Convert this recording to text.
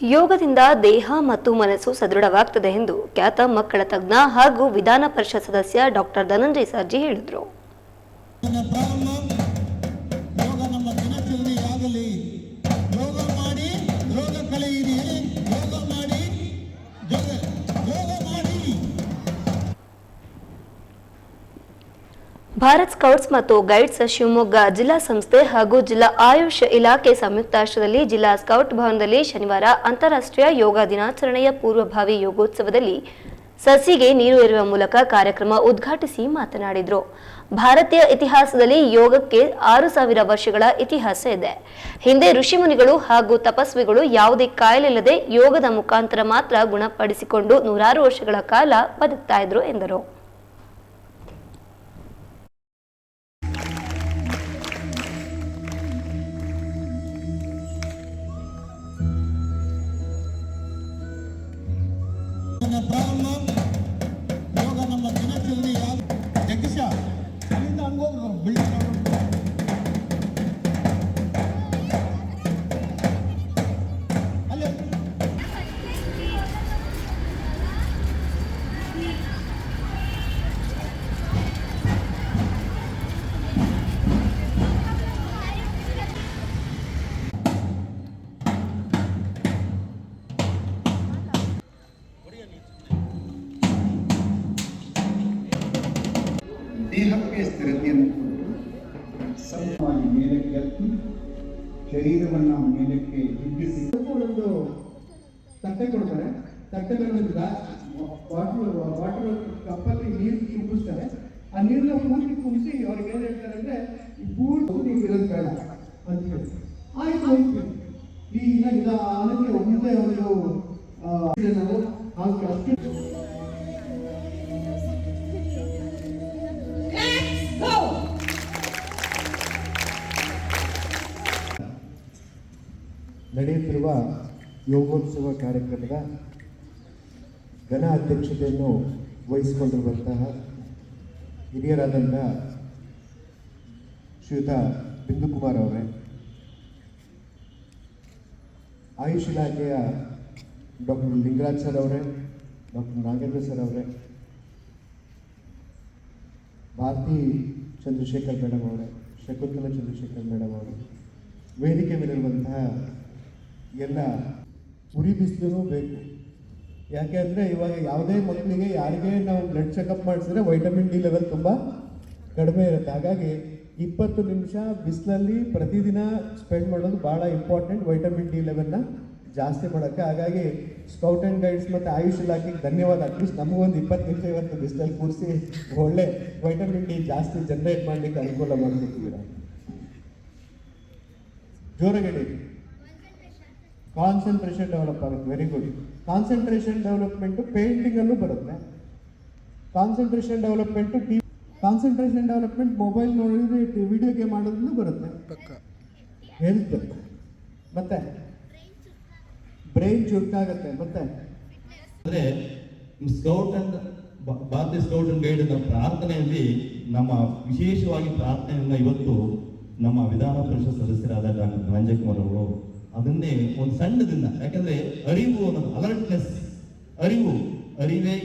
ಯೋಗದಿಂದ ದೇಹ ಮತ್ತು ಮನಸ್ಸು ಸದೃಢವಾಗ್ತದೆ ಎಂದು ಖ್ಯಾತ ಮಕ್ಕಳ ತಜ್ಞ ಹಾಗೂ ವಿಧಾನ ಪರಿಷತ್ ಸದಸ್ಯ ಡಾಕ್ಟರ್ ಧನಂಜಯ ಸರ್ಜಿ ಹೇಳಿದರು. ಭಾರತ್ ಸ್ಕೌಟ್ಸ್ ಮತ್ತು ಗೈಡ್ಸ್ ಶಿವಮೊಗ್ಗ ಜಿಲ್ಲಾ ಸಂಸ್ಥೆ ಹಾಗೂ ಜಿಲ್ಲಾ ಆಯುಷ್ ಇಲಾಖೆ ಸಂಯುಕ್ತಾಶ್ರಯದಲ್ಲಿ ಜಿಲ್ಲಾ ಸ್ಕೌಟ್ ಭವನದಲ್ಲಿ ಶನಿವಾರ ಅಂತಾರಾಷ್ಟ್ರೀಯ ಯೋಗ ದಿನಾಚರಣೆಯ ಪೂರ್ವಭಾವಿ ಯೋಗೋತ್ಸವದಲ್ಲಿ ಸಸಿಗೆ ನೀರು ಇರುವ ಮೂಲಕ ಕಾರ್ಯಕ್ರಮ ಉದ್ಘಾಟಿಸಿ ಮಾತನಾಡಿದರು. ಭಾರತೀಯ ಇತಿಹಾಸದಲ್ಲಿ ಯೋಗಕ್ಕೆ ಆರು ಸಾವಿರ ವರ್ಷಗಳ ಇತಿಹಾಸ ಇದೆ. ಹಿಂದೆ ಋಷಿಮುನಿಗಳು ಹಾಗೂ ತಪಸ್ವಿಗಳು ಯಾವುದೇ ಕಾಯಿಲೆಯಿಲ್ಲದೆ ಯೋಗದ ಮುಖಾಂತರ ಮಾತ್ರ ಗುಣಪಡಿಸಿಕೊಂಡು ನೂರಾರು ವರ್ಷಗಳ ಕಾಲ ಬದುಕ್ತಾ ಇದ್ರು ಎಂದರು. ಯೋಗನ ಪ್ರಾರಂಭ ಯೋಗ ನಮ್ಮ ಜನಕ್ಕೆ ಜಗದೀಶ ಅಲ್ಲಿಂದ ಹಂಗೋಗ್ರು ಬಿಲ್ಡಿಂಗ್ ದೇಹಕ್ಕೆ ಸ್ಥಿರತೆಯನ್ನು ಕೊಟ್ಟು ಸಮಾಗಿ ಮೇಲಕ್ಕೆ ಹತ್ತಿ ಶರೀರವನ್ನು ಮೇಲಕ್ಕೆ ಹಿಗ್ಗಿಸಿ. ಒಂದು ತಟ್ಟೆ ಕೊಡ್ತಾರೆ. ತಟ್ಟೆಗಳಿಂದ ವಾಟರ್ ವಾಟರ್ ಕಪ್ಪಲ್ಲಿ ನೀರು ತುಂಬಿಸ್ತಾರೆ ಆ ನೀರನ್ನ ಪೂರ್ತಿ ತುಂಬಿಸಿ ಅವ್ರಿಗೆ ಏನ್ ಹೇಳ್ತಾರೆ ಅಂದರೆ, ಈ ಪೂರ್ತಿ ನೀವು ಇರೋದು ಬೇಡ ಅಂತ ಹೇಳಿ. ಆಯ್ತು ಹೋಗ್ತೀವಿ ಈಗ ನಿಧಾನಕ್ಕೆ ಒಂದೇ ಒಂದು ಹಾಗೆ ಅಷ್ಟು ನಡೆಯುತ್ತಿರುವ ಯೋಗೋತ್ಸವ ಕಾರ್ಯಕ್ರಮದ ಘನ ಅಧ್ಯಕ್ಷತೆಯನ್ನು ವಹಿಸಿಕೊಂಡಿರುವಂತಹ ಹಿರಿಯರಾದಂಥ ಶ್ರೀಯುತ ಬಿಂದುಕುಮಾರ್ ಅವರೇ. ಆಯುಷ್ ಇಲಾಖೆಯ ಡಾಕ್ಟರ್ ಲಿಂಗರಾಜ್ ಸರ್ ಅವರೇ, ಡಾಕ್ಟರ್ ನಾಗೇಂದ್ರ ಸರ್ ಅವರೇ, ಭಾರತಿ ಚಂದ್ರಶೇಖರ್ ಮೇಡಮ್ ಅವರೇ, ಶಕುಂತಲಾ ಚಂದ್ರಶೇಖರ್ ಮೇಡಮ್ ಅವರು, ವೇದಿಕೆ ಮೇಲಿರುವಂತಹ ಎಲ್ಲ ಉರಿ ಬಿಸಿಲು ಬೇಕು. ಯಾಕೆ ಅಂದರೆ ಇವಾಗ ಯಾವುದೇ ಮಕ್ಕಳಿಗೆ ಯಾರಿಗೆ ನಾವು ಬ್ಲಡ್ ಚೆಕಪ್ ಮಾಡಿಸಿದ್ರೆ ವೈಟಮಿನ್ ಡಿ ಲೆವೆಲ್ ತುಂಬ ಕಡಿಮೆ ಇರುತ್ತೆ. ಹಾಗಾಗಿ ಇಪ್ಪತ್ತು ನಿಮಿಷ ಬಿಸಿಲಲ್ಲಿ ಪ್ರತಿದಿನ ಸ್ಪೆಂಡ್ ಮಾಡೋದು ಭಾಳ ಇಂಪಾರ್ಟೆಂಟ್ ವೈಟಮಿನ್ ಡಿ ಲೆವೆಲ್ನ ಜಾಸ್ತಿ ಮಾಡೋಕ್ಕೆ. ಹಾಗಾಗಿ ಸ್ಕೌಟ್ ಆ್ಯಂಡ್ ಗೈಡ್ಸ್ ಮತ್ತು ಆಯುಷ್ ಇಲಾಖೆಗೆ ಧನ್ಯವಾದ. ಅಟ್ಲೀಸ್ಟ್ ನಮಗೊಂದು ಇಪ್ಪತ್ತು ನಿಮಿಷ ಇವತ್ತು ಬಿಸಿಲಲ್ಲಿ ಕೂರಿಸಿ ಒಳ್ಳೆ ವೈಟಮಿನ್ ಡಿ ಜಾಸ್ತಿ ಜನರೇಟ್ ಮಾಡಲಿಕ್ಕೆ ಅನುಕೂಲ ಮಾಡಿಕೊಟ್ಟಿದ್ದೀರಾ ಜೋರಾಗಿ ಕಾನ್ಸಂಟ್ರೇಷನ್ ಡೆವಲಪ್ ಆಗುತ್ತೆ ವೆರಿ ಗುಡ್ ಕಾನ್ಸಂಟ್ರೇಷನ್ ಡೆವಲಪ್ಮೆಂಟು ಪೇಂಟಿಂಗಲ್ಲೂ ಬರುತ್ತೆ. Concentration development T concentration development mobile ನೋಡಿದ್ರೆ ವಿಡಿಯೋ ಗೇಮ್ ಆಡೋದ್ರೂ ಬರುತ್ತೆ. ಹೆಲ್ತ್ ಮತ್ತೆ? ಬ್ರೈನ್ ಚುರುಕಾಗುತ್ತೆ ಮತ್ತೆ? ಅಂದ್ರೆ ಸ್ಕೌಟ್ ಅಂಡ್ ಭಾರತೀಯ ಸ್ಕೌಟ್ ಅಂಡ್ ಗೈಡ್ ಪ್ರಾರ್ಥನೆಯಲ್ಲಿ ನಮ್ಮ ವಿಶೇಷವಾಗಿ ಪ್ರಾರ್ಥನೆಯನ್ನ ಇವತ್ತು ನಮ್ಮ ವಿಧಾನ ಪರಿಷತ್ ಸದಸ್ಯರಾದ ಡಾಕ್ಟರ್ ಧನಂಜಯ ಕುಮಾರ್ ಅವರು ಅದನ್ನೇ ಒಂದು ಸಣ್ಣದಿಂದ ಯಾಕಂದ್ರೆ ಅರಿವು ಅನ್ನೋದು ಅಲರ್ಟ್ನೆಸ್ ಅರಿವು ಅರಿವೇ